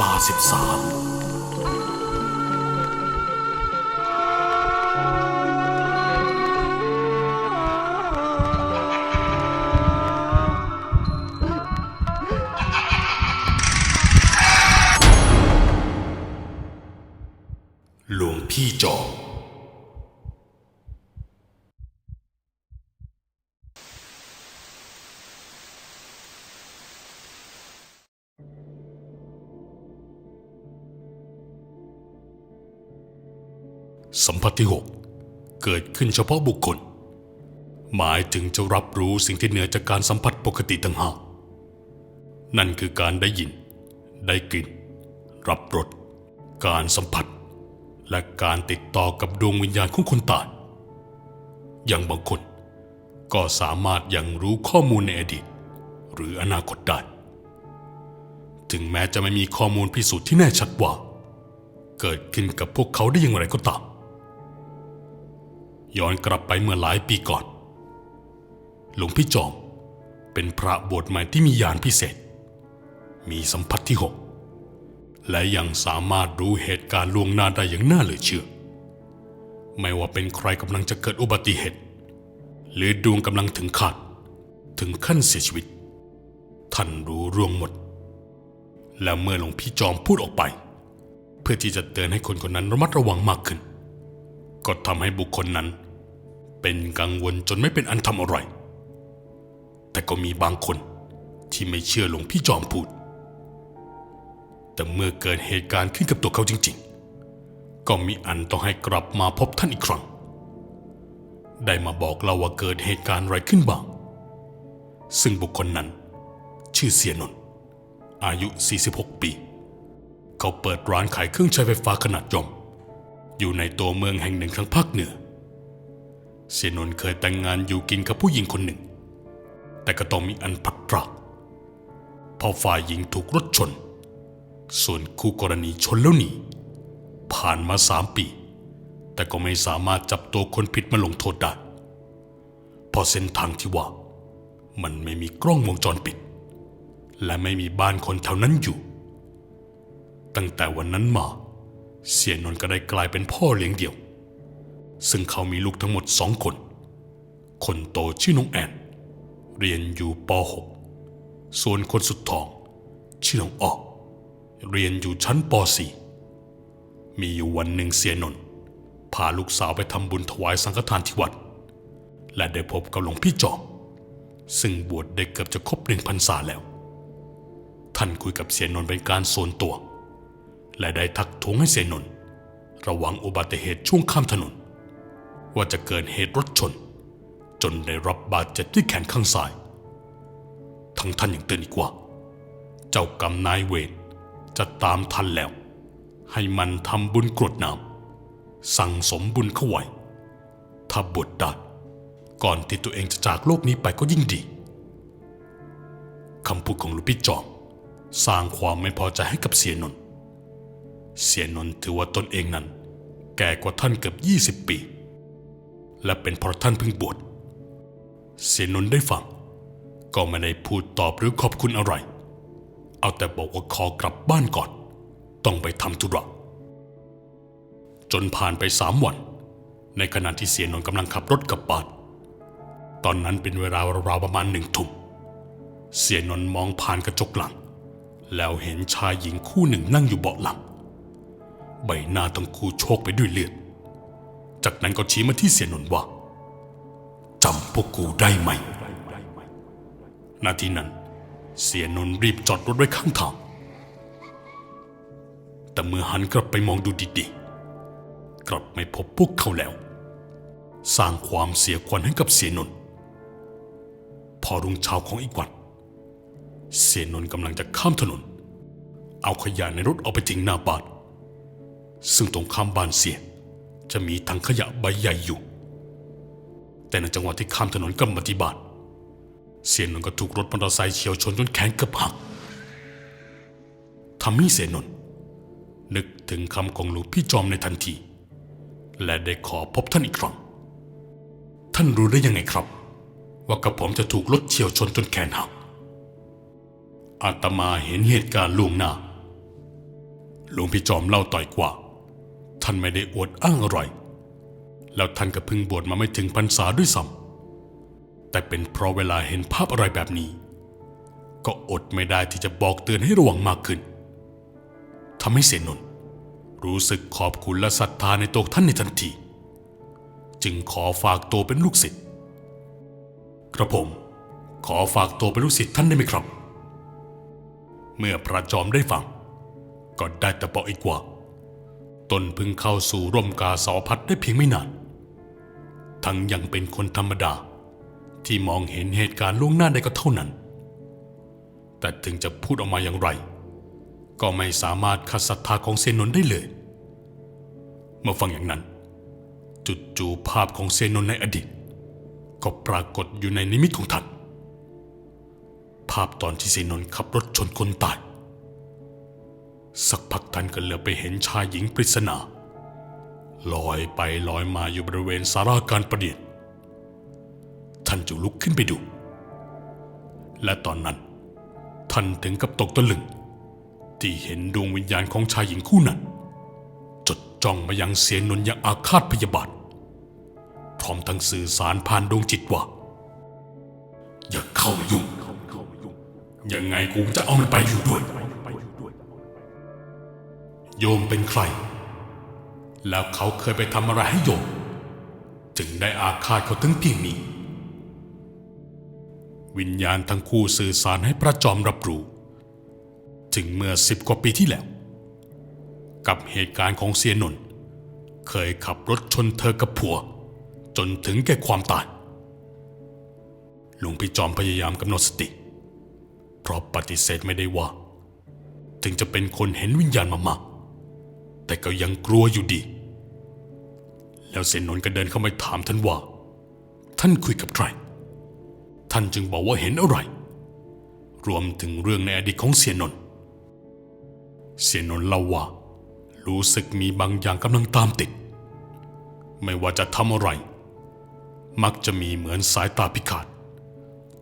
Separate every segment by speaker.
Speaker 1: ลาสิบสาม สัมผัสที่ 6 เกิดขึ้นเฉพาะบุคคล หมายถึงจะรับรู้สิ่งที่เหนือจากการสัมผัสปกติต่างหากนั่นคือการได้ยิน ได้กลิ่น รับรสการสัมผัส และการติดต่อกับดวงวิญญาณของคนตายอย่างบางคน ก็สามารถยังรู้ข้อมูลในอดีต หรืออนาคตได้ ถึงแม้จะไม่มีข้อมูลพิสูจน์ที่แน่ชัดว่า เกิดขึ้นกับพวกเขาได้อย่างไรก็ตาม ย้อนกลับไปเมื่อหลายปีก่อน หลวงพี่จอมเป็นพระบวชใหม่ที่มีญาณพิเศษ มีสัมผัสที่หกและยังสามารถรู้เหตุการณ์ล่วงหน้าได้อย่างน่าเหลือเชื่อ ไม่ว่าเป็นใครกำลังจะเกิดอุบัติเหตุ หรือดวงกำลังถึงขาด ถึงขั้นเสียชีวิต ท่านรู้ร่วงหมด และเมื่อหลวงพี่จอมพูดออกไป เพื่อที่จะเตือนให้คนคนนั้นระมัดระวังมากขึ้น ก็ทำให้บุคคลนั้น เป็นกังวลจนไม่เป็นอันทำอะไร แต่ก็มีบางคนที่ไม่เชื่อหลวงพี่จอมพูด แต่เมื่อเกิดเหตุการณ์ขึ้นกับตัวเขาจริง ๆ ก็มีอันต้องให้กลับมาพบท่านอีกครั้ง ได้มาบอกเราว่าเกิดเหตุการณ์อะไรขึ้นบ้าง ซึ่งบุคคลนั้น ชื่อเสียนนท์อายุ 46 ปี เขาเปิดร้านขายเครื่องใช้ไฟฟ้าขนาดย่อม อยู่ในตัวเมืองแห่งหนึ่งทางภาคเหนือ เสียนนเคยแต่งงานอยู่กินกับผู้หญิงคนหนึ่ง แต่ก็ต้องมีอันพัดพรากพอฝ่ายหญิงถูกรถชน ส่วนคู่กรณีชนแล้วหนีผ่านมาสามปี แต่ก็ไม่สามารถจับตัวคนผิดมาลงโทษได้เพราะเส้นทางที่ว่า มันไม่มีกล้องวงจรปิด และไม่มีบ้านคนแถวนั้นอยู่ ตั้งแต่วันนั้นมา เสียนนท์ก็ได้กลายเป็นพ่อเลี้ยงเดี่ยว ซึ่งเขามีลูกทั้งหมดสองคน คนโตชื่อน้องแอน เรียนอยู่ป .6 ส่วนคนสุดท้อง ชื่อน้องออกเรียนอยู่ชั้นป .4 มีอยู่วันหนึ่งเสียนนท์พาลูกสาวไปทำบุญถวายสังฆทานที่วัด และได้พบกับหลวงพี่จอมซึ่งบวชได้เกือบจะครบหนึ่งพรรษาแล้ว ท่านคุยกับเสียนนท์เป็นการส่วนตัว และได้ทักท้วงให้เสนนระวังอุบัติเหตุช่วงข้ามถนน ว่าจะเกิดเหตุรถชน จนได้รับบาดเจ็บที่แขนข้างซ้าย ทั้งท่านยังเตือนอีกว่า เจ้ากรรมนายเวรจะตามทันแล้ว ให้มันทำบุญกรวดน้ำสั่งสมบุญเข้าไว้ถ้าบวชได้ก่อนที่ตัวเองจะจากโลกนี้ไปก็ยิ่งดีคำพูดของหลุงพี่จอมสร้างความไม่พอใจให้กับเสียนน เสียนนท์ถือว่าตนเองนั้น แก่กว่าท่านเกือบ 20 ปี และเป็นเพราะท่านเพิ่งบวชเสียนน์ได้ฟัง ก็ไม่ได้พูดตอบหรือขอบคุณอะไร เอาแต่บอกว่าขอกลับบ้านก่อน ต้องไปทำธุระจนผ่านไปสามวัน ในขณะที่เสียนน์กำลังขับรถกลับบ้าน ตอนนั้นเป็นเวลาราวๆประมาณหนึ่งทุ่มเสียนน์มองผ่านกระจกหลัง แล้วเห็นชายหญิงคู่หนึ่งนั่งอยู่เบาะหลัง ใบหน้าทั้งคู่โชกไปด้วยเลือด จากนั้นก็ชี้มาที่เสียนนว่าจำพวกกูได้ไหม นาทีนั้น เสียนนรีบจอดรถไว้ข้างทาง แต่เมื่อหันกลับไปมองดูดีๆ กลับไม่พบพวกเขาแล้ว สร้างความเสียขวัญให้กับเสียนน พอรุ่งเช้าของอีกวัน เสียนนกำลังจะข้ามถนน เอาขยะในรถเอาไปทิ้งหน้าบ้าน ซึ่งตรงข้ามบ้านเสีย จะมีถังขยะใบใหญ่อยู่ แต่ในจังหวะที่ข้ามถนนกับมาที่บ้านเสียนนท์ก็ถูกรถมอเตอร์ไซค์เฉียวชนจนแขนเกือบหักทำให้เสียนนท์นึกถึงคำของหลวงพี่จอมในทันที และได้ขอพบท่านอีกครั้ง ท่านรู้ได้ยังไงครับ ว่ากระผมจะถูกรถเฉียวชนจนแขนหัก อาตมาเห็นเหตุการณ์ล่วงหน้า หลวงพี่จอมเล่าต่อยกว่า ท่านไม่ได้อวดอ้างอะไร แล้วท่านก็เพิ่งบวชมาไม่ถึงพรรษาด้วยซ้ำแต่เป็นเพราะเวลาเห็นภาพอะไรแบบนี้ ก็อดไม่ได้ที่จะบอกเตือนให้ระวังมากขึ้นทำให้เสนนนรู้สึกขอบคุณและศรัทธาในตัวท่านในทันที จึงขอฝากตัวเป็นลูกศิษย์กระผม ขอฝากตัวเป็นลูกศิษย์ท่านได้ไหมครับ เมื่อพระจอมได้ฟัง ก็ได้แต่บอกอีกว่า ตนเพิ่งเข้าสู่ร่มกาสาวพัดได้เพียงไม่นาน ทั้งยังเป็นคนธรรมดา ที่มองเห็นเหตุการณ์ล่วงหน้าได้ก็เท่านั้น แต่ถึงจะพูดออกมาอย่างไร ก็ไม่สามารถขัดศรัทธาของเซนนได้เลย เมื่อฟังอย่างนั้น จุดจูภาพของเซนนในอดีต ก็ปรากฏอยู่ในนิมิตของท่านภาพตอนที่เซนนขับรถชนคนตาย สักพักท่านก็เหลือไปเห็นชายหญิงปริศนาลอยไปลอยมาอยู่บริเวณสาราการประเดียนท่านจึงลุกขึ้นไปดู และตอนนั้น ท่านถึงกับตกตะลึง ที่เห็นดวงวิญญาณของชายหญิงคู่นั้น จดจ้องมายังเสียนนท์อย่างอาฆาตพยาบาทพร้อมทั้งสื่อสารผ่านดวงจิตว่า อย่าเข้ายุ่งยังไงกูจะเอามันไปอยู่ด้วย โยมเป็นใคร แล้วเขาเคยไปทำอะไรให้โยม จึงได้อาฆาตเขาถึงเพียงนี้ วิญญาณทั้งคู่สื่อสารให้พระจอมรับรู้ ถึงเมื่อสิบกว่าปีที่แล้ว กับเหตุการณ์ของเสียนนท์เคยขับรถชนเธอกับผัว จนถึงแก่ความตายหลวงพี่จอมพยายามกำหนดสติ เพราะปฏิเสธไม่ได้ว่า ถึงจะเป็นคนเห็นวิญญาณมามาก แต่ก็ยังกลัวอยู่ดี แล้วเสนนน์ก็เดินเข้ามาถามท่านว่า ท่านคุยกับใคร ท่านจึงบอกว่าเห็นอะไร รวมถึงเรื่องในอดีตของเสียนนท์เสียนนท์เล่าว่า รู้สึกมีบางอย่างกำลังตามติด ไม่ว่าจะทำอะไร มักจะมีเหมือนสายตาพิฆาต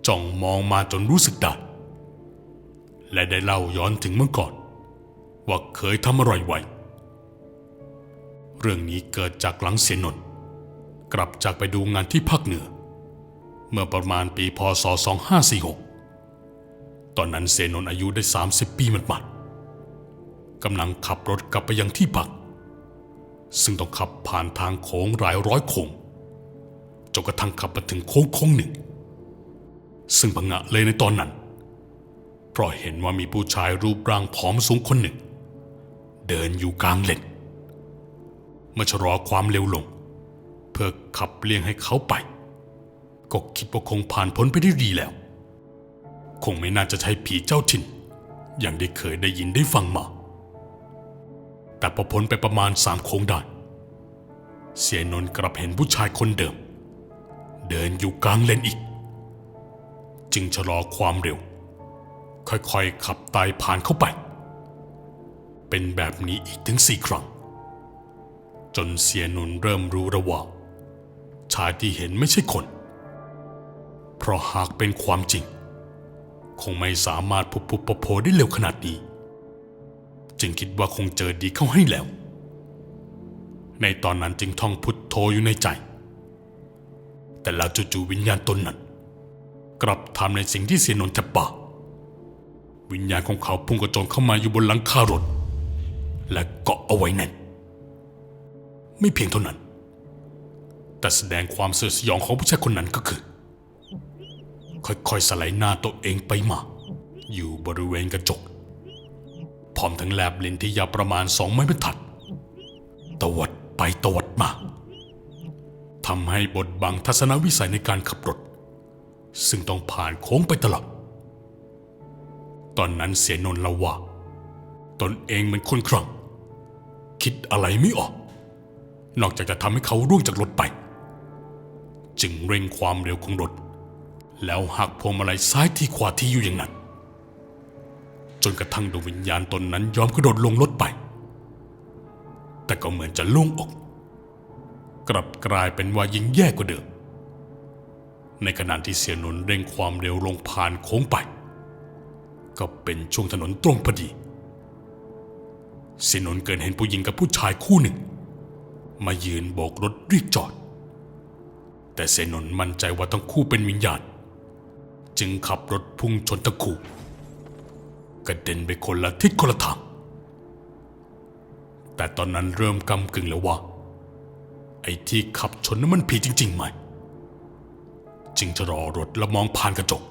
Speaker 1: จ้องมองมาจนรู้สึกได้และได้เล่าย้อนถึงเมื่อก่อน ว่าเคยทำอะไรไว้ เรื่องนี้เกิดจากหลังเสียนนกลับจากไปดูงานที่ภาคเหนือ เมื่อประมาณปีพศ 2546 ตอนนั้นเสนนอายุได้ 30 ปีหมัดๆกำลังขับรถกลับไปยังที่พัก ซึ่งต้องขับผ่านทางโค้งหลายร้อยโค้งจนกระทั่งขับมาถึงโค้งโค้งหนึ่ง ซึ่งพังงะเลยในตอนนั้น เพราะเห็นว่ามีผู้ชายรูปร่างผอมสูงคนหนึ่ง เดินอยู่กลางเลน เมื่อชะลอความเร็วลง เพื่อขับเลี่ยงให้เขาไป ก็คิดว่าคงผ่านพ้นไปได้ดีแล้ว คงไม่น่าจะใช่ผีเจ้าถิ่น อย่างได้เคยได้ยินได้ฟังมา แต่พอพ้นไปประมาณสามโค้งได้เสียนนกลับเห็นผู้ชายคนเดิม เดินอยู่กลางเลนอีก จึงชะลอความเร็ว ค่อยๆขับไตายผ่านเข้าไป เป็นแบบนี้อีกถึงสี่ครั้ง จนเสียนุนเริ่มรู้ระว่าชายที่เห็นไม่ใช่คน เพราะหากเป็นความจริง คงไม่สามารถพุบพุบโผล่ได้เร็วขนาดนี้ จึงคิดว่าคงเจอดีเข้าให้แล้ว ในตอนนั้นจึงท่องพุทโธอยู่ในใจ แต่แล้วจู่ๆวิญญาณตนนั้น กลับทำในสิ่งที่เสียนนท์แทบบ้าวิญญาณของเขาพุ่งกระโจนเข้ามาอยู่บนหลังคารถและเกาะเอาไว้แน่น ไม่เพียงเท่านั้น แต่แสดงความเสื่อสยองของผู้ชายคนนั้นก็คือ ค่อยๆสไลด์หน้าตัวเองไปมา อยู่บริเวณกระจก พร้อมทั้งแลบลิ้นที่ยาวประมาณสองไม้บรรทัด ตวัดไปตวัดมาทำให้บดบังทัศนวิสัยในการขับรถ ซึ่งต้องผ่านโค้งไปตลอดตอนนั้นเสียนนท์เล่าว่า ตนเองเหมือนคนครั่งคิดอะไรไม่ออก นอกจากจะทำให้เขาร่วงจากรถไป จึงเร่งความเร็วของรถ แล้วหักพวงมาลัยซ้ายที่ขวาที่อยู่อย่างนั้น จนกระทั่งดวงวิญญาณตนนั้นยอมกระโดดลงรถไป แต่ก็เหมือนจะโล่งอก กลับกลายเป็นว่ายิ่งแย่กว่าเดิมในขณะที่เสียนน์เร่งความเร็วลงผ่านโค้งไป ก็เป็นช่วงถนนตรงพอดีเสียนน์เกิดเห็นผู้หญิงกับผู้ชายคู่หนึ่ง มายืนโบกรถเรียกจอด แต่เสยนน์มั่นใจว่าทั้งคู่เป็นวิญญาณ จึงขับรถพุ่งชนทั้งคู่กระเด็นไปคนละทิศคนละทาง แต่ตอนนั้นเริ่มกำกึ่งแล้วว่า ไอ้ที่ขับชนนั้นมันผีจริง ๆ ไหม จึงจะรอรถแล้วมองผ่านกระจก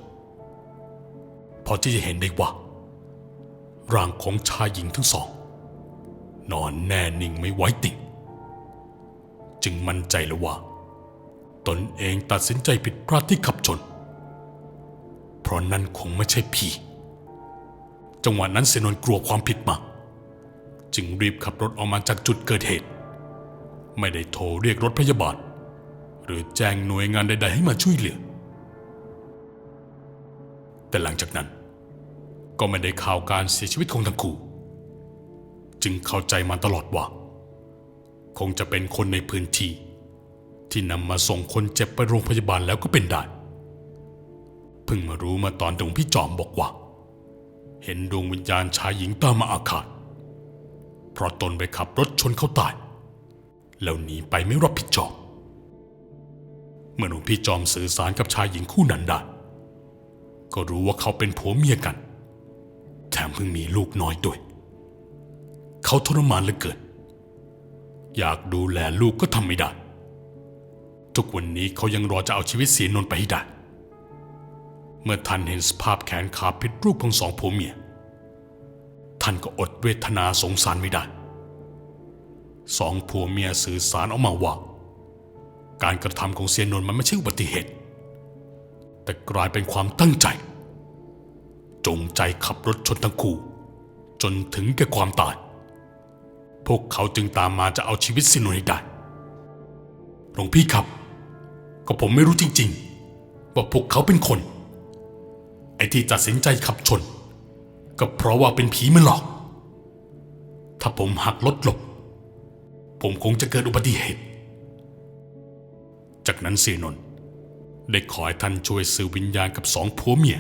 Speaker 1: พอที่จะเห็นได้ว่า ร่างของชายหญิงทั้งสอง นอนแน่นิ่งไม่ไหวติ่ง จึงมั่นใจแล้วว่า ตนเองตัดสินใจผิดพลาดที่ขับชน เพราะนั่นคงไม่ใช่ผีจังหวะนั้นเสนนท์กลัวความผิดมากจึงรีบขับรถออกมาจากจุดเกิดเหตุ ไม่ได้โทรเรียกรถพยาบาล หรือแจ้งหน่วยงานใด ๆ ให้มาช่วยเหลือ แต่หลังจากนั้น ก็ไม่ได้ข่าวการเสียชีวิตของทั้งคู่ จึงเข้าใจมาตลอดว่า คงจะเป็นคนในพื้นที่ ที่นำมาส่งคนเจ็บไปโรงพยาบาลแล้วก็เป็นได้เพิ่งมารู้มาตอนดวงพี่จอมบอกว่า เห็นดวงวิญญาณชายหญิงตามมาอาฆาตเพราะตนไปขับรถชนเขาตาย แล้วหนีไปไม่รับผิดชอบเมื่อหลวงพี่จอมสื่อสารกับชายหญิงคู่นั้นได้ก็รู้ว่าเขาเป็นผัวเมียกัน แถมเพิ่งมีลูกน้อยด้วย เขาทรมานเหลือเกิน อยากดูแลลูกก็ทำไม่ได้ ทุกวันนี้เขายังรอจะเอาชีวิตเสียนนไปให้ได้ เมื่อท่านเห็นสภาพแขนขาผิดรูปของสองผัวเมีย ท่านก็อดเวทนาสงสารไม่ได้ สองผัวเมียสื่อสารออกมาว่า การกระทำของเสียนนมันไม่ใช่อุบัติเหตุ แต่กลายเป็นความตั้งใจ จงใจขับรถชนทั้งคู่ จนถึงแก่ความตาย พวกเขาจึงตามมาจะเอาชีวิตสีนนท์ให้ได้หลวงพี่ครับ ก็ผมไม่รู้จริง ๆ ว่าพวกเขาเป็นคน ไอ้ที่ตัดสินใจขับชน ก็เพราะว่าเป็นผีมันหลอก ถ้าผมหักรถหลบ ผมคงจะเกิดอุบัติเหตุ จากนั้นเสียนนท์ได้ขอให้ท่านช่วยสื่อวิญญาณกับสองผัวเมีย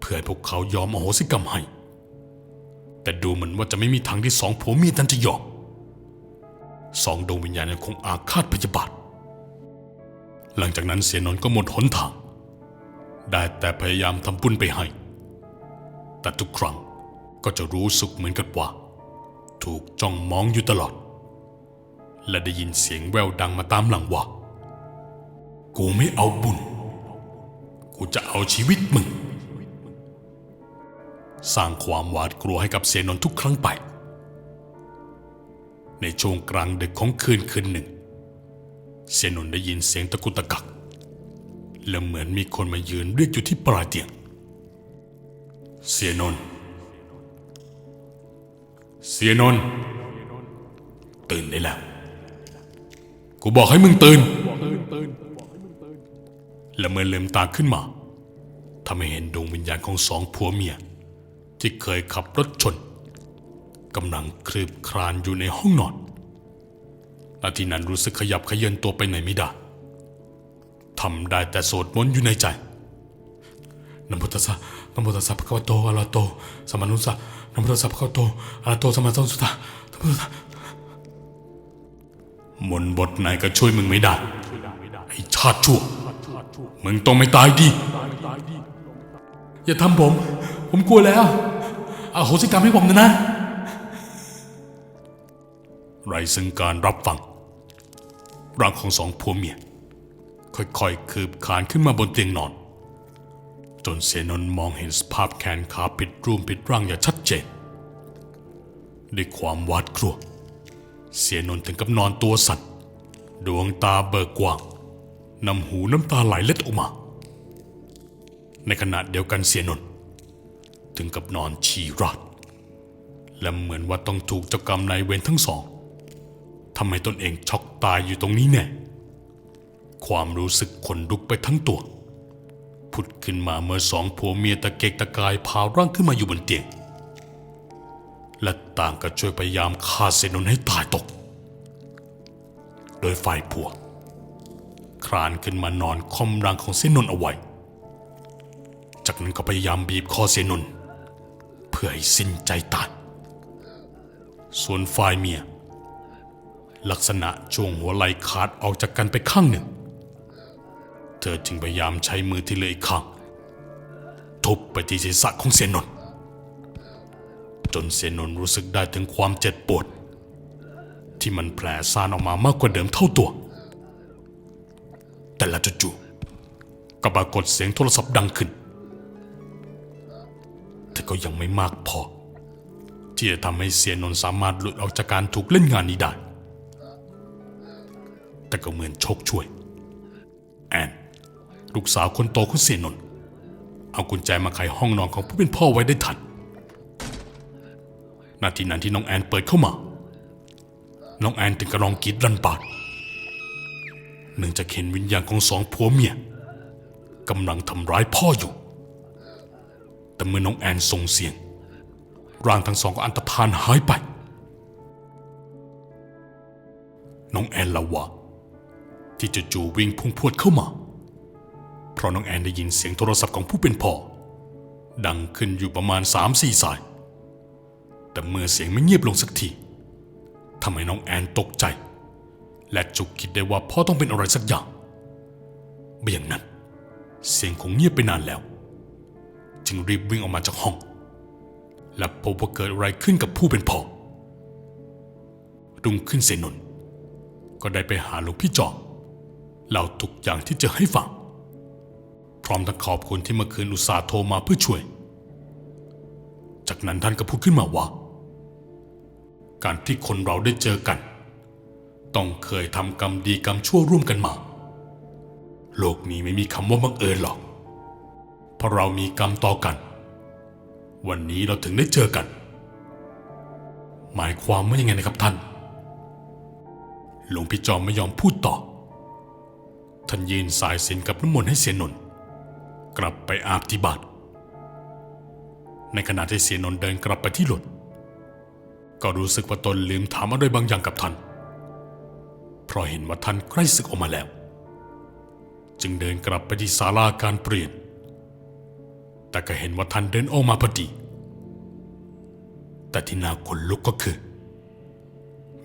Speaker 1: เพื่อให้พวกเขายอมอโหสิกรรมให้ แต่ดูเหมือนว่าจะไม่มีทางที่สองผัวเมียท่านจะยอมสองดวงวิญญาณยังคงอาฆาตพยาบาท หลังจากนั้นเสียนนก็หมดหนทาง ได้แต่พยายามทำบุญไปให้ แต่ทุกครั้งก็จะรู้สึกเหมือนกับว่า ถูกจ้องมองอยู่ตลอด และได้ยินเสียงแววดังมาตามหลังว่า กูไม่เอาบุญ กูจะเอาชีวิตมึง สร้างความหวาดกลัวให้กับเสนนท์ทุกครั้งไป ในช่วงกลางดึกของคืนคืนหนึ่ง เสนนได้ยินเสียงตะกุตะกัก และเหมือนมีคนมายืนเรียกอยู่ที่ปลายเตียง เสียนนเสียนนตื่นได้แล้ว กูบอกให้มึงตื่น และเมื่อเลืมตาขึ้นมาทำให้เห็นดวงวิญญาณของสองผัวเมีย ที่เคยขับรถชนกำลังคลืบคลานอยู่ในห้องนอนนาทีนั้นรู้สึกขยับเขยือนตัวไปไหนไม่ได้ทำได้แต่โสดมนอยู่ในใจนะโมตัสสะนะโมตัสสะภะคะวโตอะระโตสมานุสะนะโมตัสสะภะคะวโตอะระโตสมมาสัมพุทธัสสะนโมตัสสะมนบทไหนก็ช่วยมึงไม่ได้ไอ้ชาติชั่ว มึงต้องไม่ตายดีอย่าทำผม ผมกลัวแล้วอาโหสิกรรมให้ผมนะนะไรซึ่งการรับฟังร่างของสองผัวเมีย ค่อยๆ คืบคานขึ้นมาบนเตียงนอน จนเสนนมองเห็นสภาพแขนขาผิดรูปผิดร่างอย่างชัดเจนด้วยความหวาดกลัว เสียนนถึงกับนอนตัวสั่นดวงตาเบิกกว้างน้ำหูน้ำตาไหลเล็ดออกมา ในขณะเดียวกันเสียนนท์ ถึงกับนอนฉี่ราดและเหมือนว่าต้องถูกเจ้ากรรมนายเวรทั้งสองทำให้ตนเองช็อกตายอยู่ตรงนี้แน่ ความรู้สึกขนลุกไปทั้งตัว ผุดขึ้นมาเมื่อสองผัวเมียตะเกกตะกายพาร่างขึ้นมาอยู่บนเตียง และต่างก็ช่วยพยายามฆ่าเสนนให้ตายตก โดยฝ่ายผัวคลานขึ้นมานอนค่อมร่างของเสนนเอาไว้ จากนั้นก็พยายามบีบคอเสนน พื่อให้สิ้นใจตายส่วนฝ่ายเมีย ลักษณะช่วงหัวไหล่ขาดออกจากกันไปข้างหนึ่ง เธอจึงพยายามใช้มือที่เหลืออีกข้าง ทุบไปที่ศีรษะของเสียนนท์จนเสียนนท์รู้สึกได้ถึงความเจ็บปวด ที่มันแผลซ่านออกมามากกว่าเดิมเท่าตัว แต่ละจู่ๆก็ปรากฏเสียงโทรศัพท์ดังขึ้น ก็ยังไม่มากพอ ที่จะทำให้เสียนนสามารถหลุดออกจากการถูกเล่นงานนี้ได้ แต่ก็เหมือนโชคช่วย แอนลูกสาวคนโตของเสียนนเอากุญแจมาไขห้องนอนของผู้เป็นพ่อไว้ได้ทันนาทีนั้นที่น้องแอนเปิดเข้ามา น้องแอนถึงกระรองกรีดรันปาดเนื่องจากเห็นวิญญาณของสองผัวเมียกำลังทำร้ายพ่ออยู่ แต่เมื่อน้องแอนส่งเสียง ร่างทั้งสองก็อันตรธานหายไป น้องแอนละวะที่จะจู่วิ่งพุ่งพวดเข้ามา เพราะน้องแอนได้ยินเสียงโทรศัพท์ของผู้เป็นพ่อ ดังขึ้นอยู่ประมาณสามสี่สาย แต่เมื่อเสียงไม่เงียบลงสักทีทำให้น้องแอนตกใจ และจุกคิดได้ว่าพ่อต้องเป็นอะไรสักอย่างไม่อย่างนั้น เสียงคงเงียบไปนานแล้ว จึงรีบวิ่งออกมาจากห้อง และพบว่าเกิดอะไรขึ้นกับผู้เป็นพ่อรุ่งขึ้นเสนนก็ได้ไปหาหลวงพี่จอมเล่าทุกอย่างที่เจอให้ฟัง พร้อมทั้งขอบคุณที่เมื่อคืนอุตส่าห์โทรมาเพื่อช่วย จากนั้นท่านก็พูดขึ้นมาว่า การที่คนเราได้เจอกัน ต้องเคยทำกรรมดีกรรมชั่วร่วมกันมา โลกนี้ไม่มีคำว่าบังเอิญหรอก เพราะเรามีกรรมต่อกัน วันนี้เราถึงได้เจอกัน หมายความว่ายังไงนะครับท่าน หลวงพี่จอมไม่ยอมพูดต่อ ท่านยืนสายสินกับน้ำมนต์ให้เสียนนท์กลับไปอาบที่บาทในขณะที่เสียนนท์เดินกลับไปที่รถก็รู้สึกว่าตนลืมถามอะไรบางอย่างกับท่าน เพราะเห็นว่าท่านใกล้ศึกออกมาแล้ว จึงเดินกลับไปที่ศาลาการเปลี่ยน แต่ก็เห็นว่าท่านเดินออกมาพอดี แต่ที่น่าขนลุกก็คือ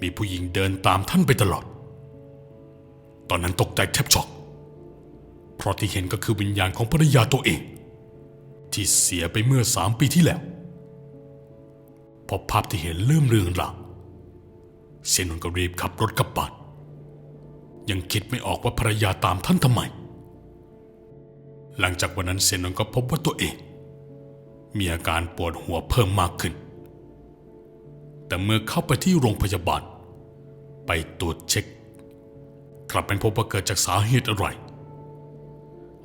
Speaker 1: มีผู้หญิงเดินตามท่านไปตลอด ตอนนั้นตกใจแทบช็อก เพราะที่เห็นก็คือวิญญาณของภรรยาตัวเอง ที่เสียไปเมื่อสามปีที่แล้ว พอภาพที่เห็นเริ่มเรืองรางเซนนก็รีบขับรถกลับบ้านยังคิดไม่ออกว่าภรรยาตามท่านทำไม หลังจากวันนั้นเซนนก็พบว่าตัวเอง มีอาการปวดหัวเพิ่มมากขึ้น แต่เมื่อเข้าไปที่โรงพยาบาล ไปตรวจเช็ค กลับเป็นพบว่าเกิดจากสาเหตุอะไร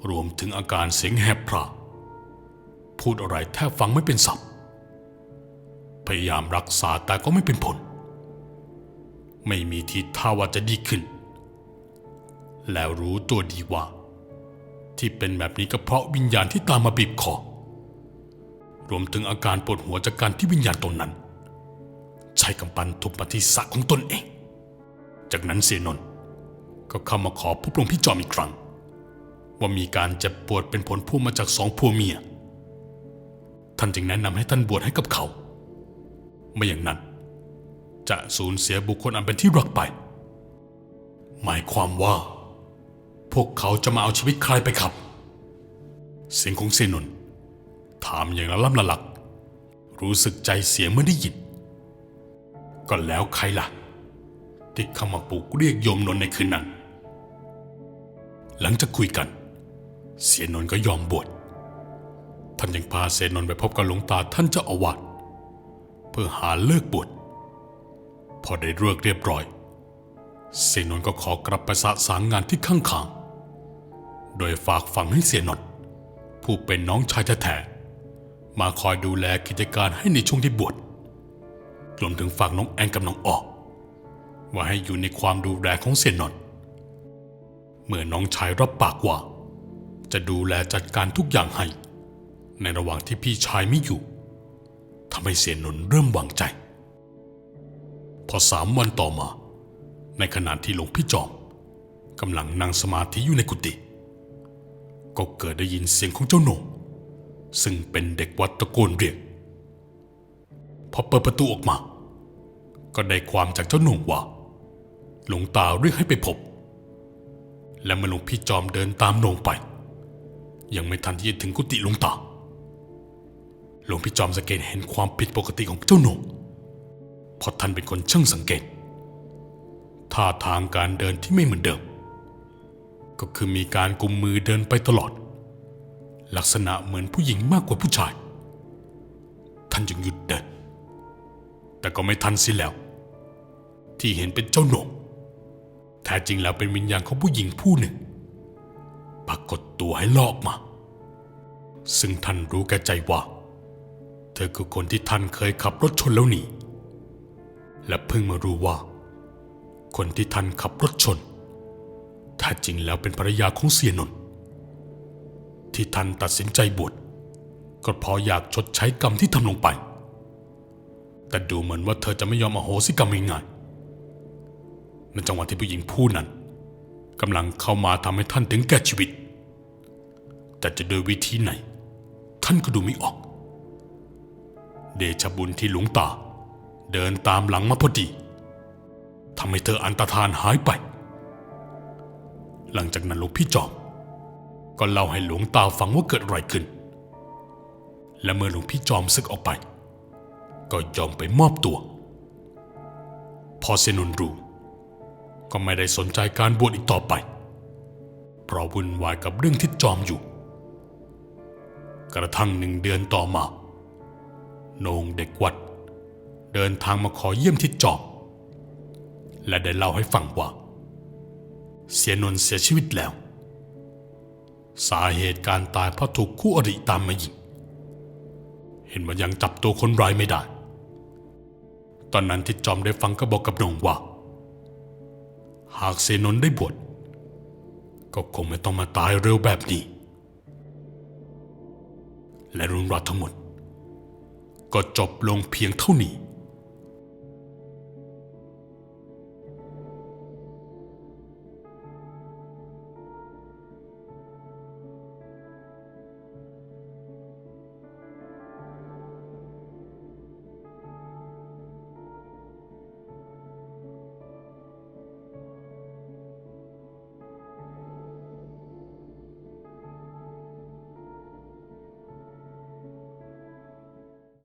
Speaker 1: รวมถึงอาการเสียงแหบพร่าพูดอะไรแทบฟังไม่เป็นสับพยายามรักษาแต่ก็ไม่เป็นผล ไม่มีทีท่าว่าจะดีขึ้น แล้วรู้ตัวดีว่า ที่เป็นแบบนี้ก็เพราะวิญญาณที่ตามมาบีบคอ รวมถึงอาการปวดหัวจากการที่วิญญาณตนนั้น ใช้กำปั้นทุบมาที่สะของตนเอง จากนั้นเสียนน์ก็เข้ามาขอพบหลวงพี่จอมอีกครั้ง ว่ามีการเจ็บปวดเป็นผลพวงมาจากสองผัวเมีย ท่านจึงแนะนำให้ท่านบวชให้กับเขา ไม่อย่างนั้น จะสูญเสียบุคคลอันเป็นที่รักไป หมายความว่า พวกเขาจะมาเอาชีวิตใครไปครับ เสียงของเซนน์ถามอย่างละล่ำละหลัก รู้สึกใจเสียเมื่อได้ยินก็แล้วใครล่ะ ที่เข้ามาปลุกเรียกโยมนนท์ในคืนนั้น หลังจากคุยกัน เสียนนท์ก็ยอมบวชท่านยังพาเสนนท์ไปพบกับหลวงตาท่านเจ้าอาวาสเพื่อหาเลิกบวชพอได้เลิกเรียบร้อย เสนนท์ก็ขอกลับไปสะสางงานที่ข้างขางๆ โดยฝากฝังให้เสียนนท์ผู้เป็นน้องชายแท้ๆมาคอยดูแลกิจการให้ในช่วงที่บวชรวมถึงฝากน้องแอนกับน้องออก ว่าให้อยู่ในความดูแลของเสียนนท์เมื่อน้องชายรับปากว่า จะดูแลจัดการทุกอย่างให้ ในระหว่างที่พี่ชายไม่อยู่ทำให้เสียนนท์เริ่มวางใจ พอสามวันต่อมา ในขณะที่หลวงพี่จอมกำลังนั่งสมาธิอยู่ในกุฏิ ก็เกิดได้ยินเสียงของเจ้าโหนงซึ่งเป็นเด็กวัดตะโกนเรียก พอเปิดประตูออกมา ก็ได้ความจากเจ้าหนุ่งว่า หลวงตาเรียกให้ไปพบ และเมื่อหลวงพี่จอมเดินตามโหนงไป ยังไม่ทันที่จะถึงกุฏิหลวงตา หลวงพี่จอมสังเกตเห็นความผิดปกติของเจ้าหนงเพราะท่านเป็นคนช่างสังเกตท่าทางการเดินที่ไม่เหมือนเดิม ก็คือมีการกุมมือเดินไปตลอด ลักษณะเหมือนผู้หญิงมากกว่าผู้ชาย ท่านจึงหยุดเดิน แต่ก็ไม่ทันสิแล้ว ที่เห็นเป็นเจ้าหนงแท้จริงแล้วเป็นวิญญาณของผู้หญิงผู้หนึ่ง ปรากฏตัวให้ลอกมา ซึ่งท่านรู้แก่ใจว่า เธอคือคนที่ท่านเคยขับรถชนแล้วหนีและเพิ่งมารู้ว่า คนที่ท่านขับรถชน แท้จริงแล้วเป็นภรรยาของเสียนนท์ที่ท่านตัดสินใจบวชก็เพราะอยากชดใช้กรรมที่ทำลงไป แต่ดูเหมือนว่าเธอจะไม่ยอมอโหสิกรรมง่ายๆในจังหวะที่ผู้หญิงผู้นั้นกำลังเข้ามาทำให้ท่านถึงแก่ชีวิต แต่จะโดยวิธีไหน ท่านก็ดูไม่ออก เดชบุญที่หลวงตา เดินตามหลังมาพอดีทำให้เธออันตรธานหายไป หลังจากนั้นหลวงพี่จอมก็เล่าให้หลวงตาฟังว่าเกิดอะไรขึ้น และเมื่อหลวงพี่จอมศึกออกไป ก็ยอมไปมอบตัว พอเซนุนรู้ก็ไม่ได้สนใจการบวชอีกต่อไป เพราะวุ่นวายกับเรื่องที่จอมอยู่ กระทั่งหนึ่งเดือนต่อมา โนงเด็กวัด เดินทางมาขอเยี่ยมทิดจอม และได้เล่าให้ฟังว่า เสียนนท์เสียชีวิตแล้ว สาเหตุการตายเพราะถูกคู่อริตามมายิง เห็นว่ายังจับตัวคนร้ายไม่ได้ ตอนนั้นทิดจอมได้ฟังก็บอกกับหนงว่า หากเสียนนท์ได้บวชก็คงไม่ต้องมาตายเร็วแบบนี้ และเรื่องราวทั้งหมด ก็จบลงเพียงเท่านี้